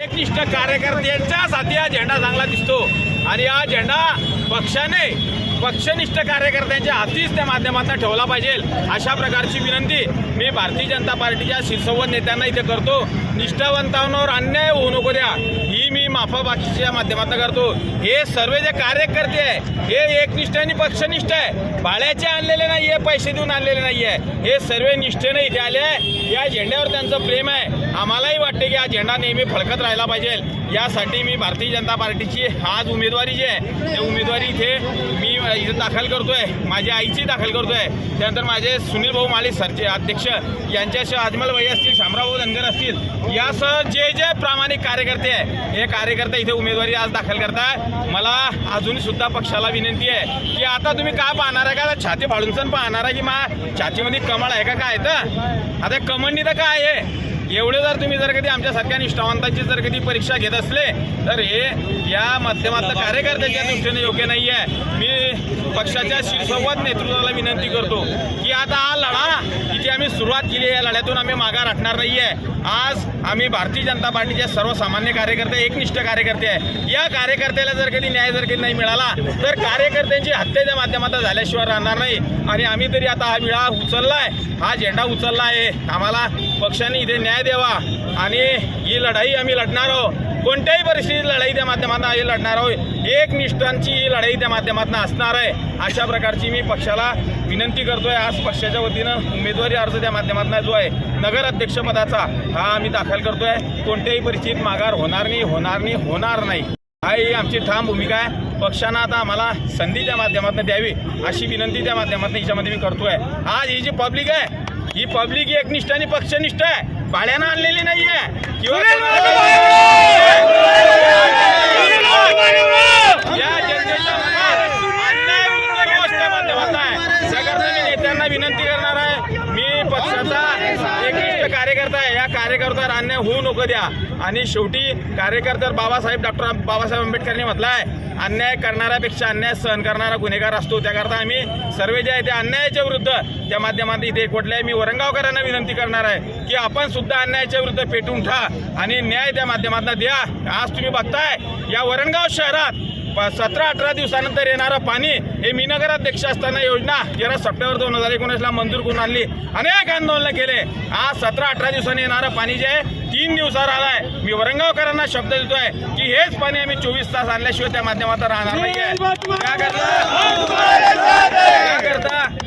पक्षनिष्ठ कार्यकर्त्यांच्यासाठी हा झेंडा चांगला दिसतो. आणि हा झेंडा पक्षाने पक्षनिष्ठ कार्यकर्त्यांच्या हातीच त्या माध्यमातून ठेवला पाहिजे. अशा प्रकारची विनंती मी भारतीय जनता पार्टीच्या शिरसंवाद नेत्यांना इथे करतो. निष्ठावंतांवर अन्याय होऊ नको द्या. ही मी माफाबाकीच्या माध्यमातून करतो. हे सर्व जे कार्यकर्ते आहे हे एकनिष्ठ आणि पक्षनिष्ठ आहे. बाळ्याचे आणलेले नाही आहे पैसे देऊन आणलेले नाही आहे हे सर्व निष्ठेने इथे आले आहे. या झेंड्यावर त्यांचं प्रेम आहे. आम्हालाही वाटते की हा झेंडा नेहमी फडकत राहिला पाहिजे. यासाठी मी भारतीय जनता पार्टीची आज उमेदवारी जी आहे ते उमेदवारी इथे मी इथे दाखल करतोय. माझ्या आईची दाखल करतोय. त्यानंतर माझे सुनील भाऊ माळी सरचे अध्यक्ष यांच्याशी अजमल भाई असतील शामराव धनगर असतील यासह जे जे प्रामाणिक कार्यकर्ते आहे हे कार्यकर्ते इथे उमेदवारी आज दाखल करताय. मला अजून सुद्धा पक्षाला विनंती आहे की आता तुम्ही का पाहणार आहे? का छाती फाडून पाहणार आहे की मा छातीमध्ये कमळ आहे का? काय तर? आता कमंडी तर काय आहे? एवढे जर तुम्ही जर कधी आमच्यासारख्या निष्ठावंतांची जर कधी परीक्षा घेत असले तर हे या माध्यमातलं कार्यकर्त्याच्या दृष्टीने योग्य नाही आहे मी पक्षाच्या शिरसंवाद नेतृत्वाला विनंती करतो की आता हा लढा इथे आम्ही सुरुवात केली आहे. या लढ्यातून आम्ही मागा राखणार नाही आहे आज आम्ही भारतीय जनता पार्टीचे सर्वसामान्य कार्यकर्ते एकनिष्ठ कार्यकर्ते आहे. या कार्यकर्त्याला जर कधी न्याय जर कधी नाही मिळाला तर कार्यकर्त्यांची हत्येच्या माध्यमातून झाल्याशिवाय राहणार नाही. आणि आम्ही तरी आता हा विळा उचलला आहे हा झेंडा उचलला आहे आम्हाला पक्षाने इथे न्याय द्यावा आणि ही लढाई आम्ही लढणार आहोत. कोणत्याही परिस्थितीत लढाई त्या माध्यमातून आम्ही लढणार आहोत. एक निष्ठांची ही लढाई त्या माध्यमातून असणार आहे. अशा प्रकारची मी पक्षाला विनंती करतोय. आज पक्षाच्या वतीनं उमेदवारी अर्ज त्या माध्यमातून जो आहे नगर अध्यक्षपदाचा हा आम्ही दाखल करतोय. कोणत्याही परिस्थितीत माघार होणार नाही होणार नाही होणार नाही. हा ही आमची ठाम भूमिका आहे. पक्षानं आता आम्हाला संधीच्या माध्यमातून द्यावी अशी विनंती त्या माध्यमातून याच्यामध्ये मी करतोय. आज ही जी पब्लिक आहे ही पब्लिक एकनिष्ठ आणि पक्षनिष्ठ आहे. भाड्यानं आणलेली नाहीये. किंवा या जनतेच्या मनात अन्यायविरुद्ध गोष्ट माध्यमातून आहे त्याकरता मी नेत्यांना विनंती करणार आहे मी पक्षाचा एकनिष्ठ कार्यकर्ता आहे या कार्यकर्त्यावर अन्याय होऊ नको द्या. आणि शेवटी कार्यकर्तर बाबासाहेब डॉक्टर बाबासाहेब आंबेडकरांनी म्हटलं आहे अन्याय करणाऱ्यापेक्षा अन्याय सहन करणारा गुन्हेगार असतो. त्याकरता आम्ही सर्व जे आहे त्या अन्यायाच्या विरुद्ध त्या माध्यमात इथे एकवटले. आहे मी वरंगावकरांना विनंती करणार आहे की आपण सुद्धा अन्यायाच्या विरुद्ध पेटून ठा आणि न्याय त्या माध्यमातून द्या. आज तुम्ही बघताय या वरणगाव शहरात सतरा अठरा दिवसानंतर येणारं पाणी हे मी नगराध्यक्ष असताना योजना तेरा सप्टेंबर दोन हजार एकोणीसला मंजूर करून आणली. अनेक आंदोलन केले. आज सतरा अठरा दिवसांनी येणारं पाणी जे आहे तीन दिवसावर आलाय मी वरंगावकरांना शब्द देतोय की हेच पाणी आम्ही चोवीस तास आणल्याशिवाय त्या माध्यमातून राहणार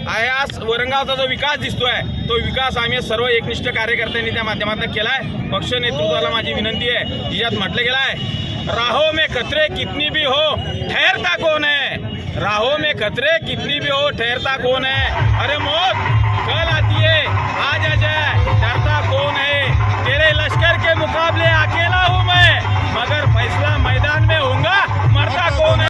आहे आज वरंगावचा जो विकास दिसतोय तो विकास आम्ही सर्व एकनिष्ठ कार्यकर्त्यांनी त्या माध्यमातून केलाय. पक्ष नेतृत्वाला माझी विनंती आहे. तिच्यात म्हटलं गेलं आहे राहों में खतरे कितनी भी हो ठहरता कौन है? राहों में खतरे कितनी भी हो ठहरता कौन है? अरे मौत कल आती है आज आ जाए डरता कौन है?